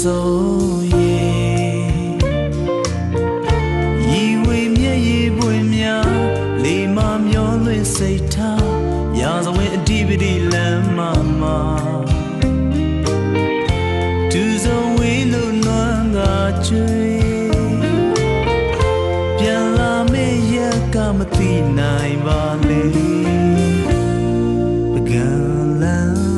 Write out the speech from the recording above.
စိုးရေရီဝေမျက်ရည်ပွင့်များလေမာမျောလွင့်စိတ်ထားရာဇဝင်အတိပတိလမ်းမမှာသူစုံဝေးလို့နွမ်းငါချွေပြန်လာမေရကမသိနိုင်ပါလေပကံလမ်း